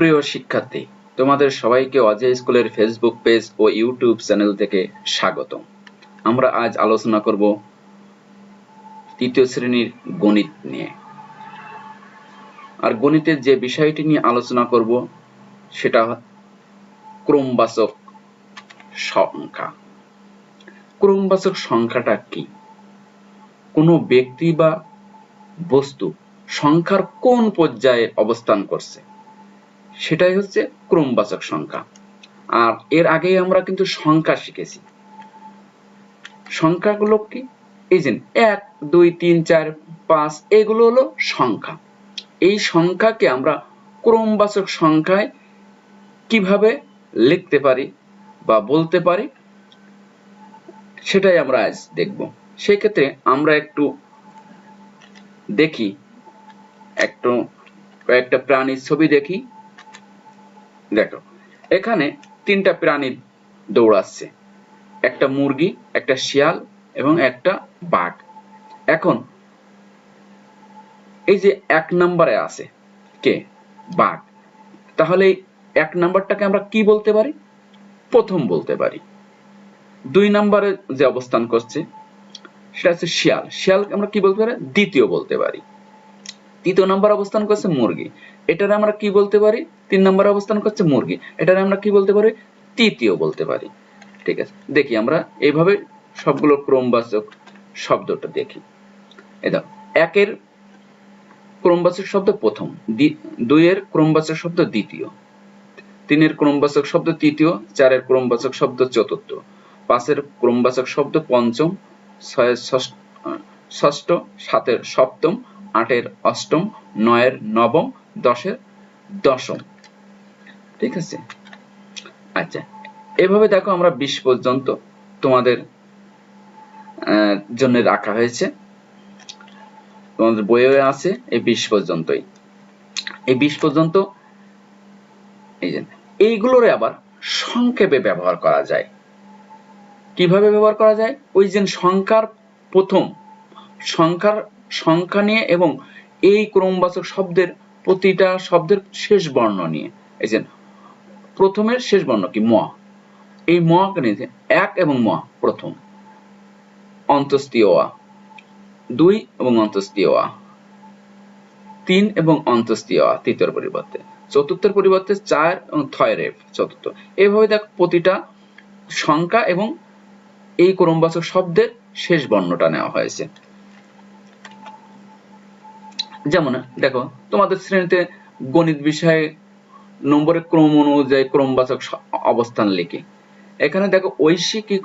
প্রিয় শিক্ষার্থী, তোমাদের সবাইকে অজয় স্কুলের ফেসবুক পেজ ও ইউটিউব চ্যানেল থেকে স্বাগত আমরা আজ আলোচনা করব তৃতীয় শ্রেণির গণিত নিয়ে। আর গণিতের যে বিষয়টি নিয়ে আলোচনা করব, সেটা ক্রমবাচক সংখ্যা। ক্রমবাচক সংখ্যাটা কি? কোনো ব্যক্তি বা বস্তু সংখ্যার কোন পর্যায়ে অবস্থান করছে? সেটাই হচ্ছে ক্রমবাচক সংখ্যা। আর এর আগেই আমরা কিন্তু সংখ্যা শিখেছি। সংখ্যাগুলো কি? এই যে এক, দুই, তিন, চার, পাঁচ, এগুলো হলো সংখ্যা। এই সংখ্যাকে আমরা ক্রমবাচক সংখ্যায় কীভাবে লিখতে পারি বা বলতে পারি, সেটাই আমরা আজ দেখব। সেই ক্ষেত্রে আমরা একটু দেখি, একটু কয়েকটা প্রাণীর ছবি দেখি। দেখো, এখানে তিনটা প্রাণী দৌড়াচ্ছে একটা মুরগি, একটা শিয়াল এবং একটা বাঘ। এখন, এই যে এক নম্বরে আছে কে? বাঘ। তাহলে এক নাম্বারটাকে আমরা কি বলতে পারি? প্রথম বলতে পারি। দুই নম্বরে যে অবস্থান করছে, সেটা হচ্ছে শিয়াল। শিয়াল আমরা কি বলতে পারি? দ্বিতীয় বলতে পারি। তৃতীয় নম্বর অবস্থান করছে মুরগি। এটার আমরা কি বলতে পারি? তিন নম্বর অবস্থান করছে মুরগি। এটার আমরা কি বলতে পারি? তৃতীয় বলতে পারি। ঠিক আছে? দেখি আমরা এইভাবে সবগুলো ক্রমবাচক শব্দটা দেখি। এটা একের ক্রমবাচক শব্দ প্রথম দুইয়ের ক্রমবাচক শব্দ দ্বিতীয়, তিনের ক্রমবাচক শব্দ তৃতীয়, চারের ক্রমবাচক শব্দ চতুর্থ, পাঁচের ক্রমবাচক শব্দ পঞ্চম, ছয়ের ষষ্ঠ, সাতের সপ্তম, আটের অষ্টম, নয়ের নবম দশের দশম। ঠিক আছে? আচ্ছা এভাবে দেখো আমরা বিশ পর্যন্ত তোমাদের জন্য রাখা হয়েছে। তোমাদের বইয়ে আছে এই বিশ পর্যন্তই। এই বিশ পর্যন্ত, এই যে, এইগুলোরে আবার সংক্ষেপে ব্যবহার করা যায়। কীভাবে ব্যবহার করা যায়? ওই যে সংখ্যার প্রথম, সংখ্যার, সংখ্যা নিয়ে এবং এই ক্রমবাচক শব্দের প্রতিটা শব্দের শেষ বর্ণ নিয়ে। এই যে প্রথমের শেষ বর্ণ কি? ম। এই ম নিয়ে এক এবং ম, প্রথম। অন্তস্তীয় দুই এবং অন্তস্তীয় তিন এবং অন্তস্তীয় তৃতীয় পরিবর্তে। চতুর্থের পরিবর্তে চার এবং থয় রেফ চতুর্থ। এইভাবে দেখ, প্রতিটা সংখ্যা এবং এই ক্রমবাচক শব্দের শেষ বর্ণটা নেওয়া হয়েছে। যেমন, দেখো, তোমাদের শ্রেণীতে গণিত বিষয়ে নম্বরের ক্রম অনুযায়ী ক্রমবাচক অবস্থান লিখে। এখানে দেখো ঐশী কি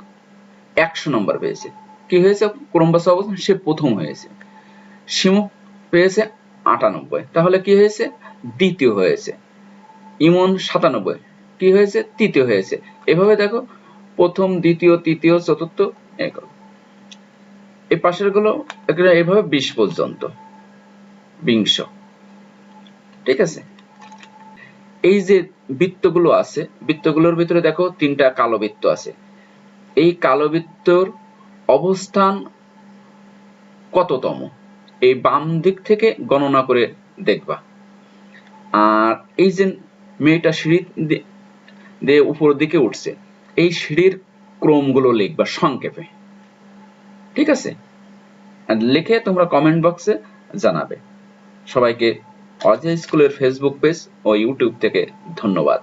একশো নম্বর পেয়েছে। কি হয়েছে? ক্রমবাচক অবস্থান, সে প্রথম হয়েছে। শিমু পেয়েছে আটানব্বই। তাহলে কি হয়েছে? দ্বিতীয় হয়েছে। ইমন সাতানব্বই। কি হয়েছে? তৃতীয় হয়েছে। এভাবে দেখো, প্রথম, দ্বিতীয়, তৃতীয়, চতুর্থ এই পাশেরগুলো এভাবে বিশ পর্যন্ত। বিংশ। ঠিক আছে? এই যে বৃত্তগুলো আছে, বৃত্তগুলোর ভিতরে দেখো তিনটা কালো বৃত্ত আছে। এই কালো বৃত্তর অবস্থান কততম? এই বাম দিক থেকে গণনা করে দেখবা। আর এই যে মেয়েটা সিঁড়ি দিয়ে উপর দিকে উঠছে, এই সিঁড়ির ক্রমগুলো লিখবা সংক্ষেপে। ঠিক আছে? লিখে তোমরা কমেন্ট বক্সে জানাবে। সবাইকে অজয় স্কুলের ফেসবুক পেজ ও ইউটিউব থেকে ধন্যবাদ।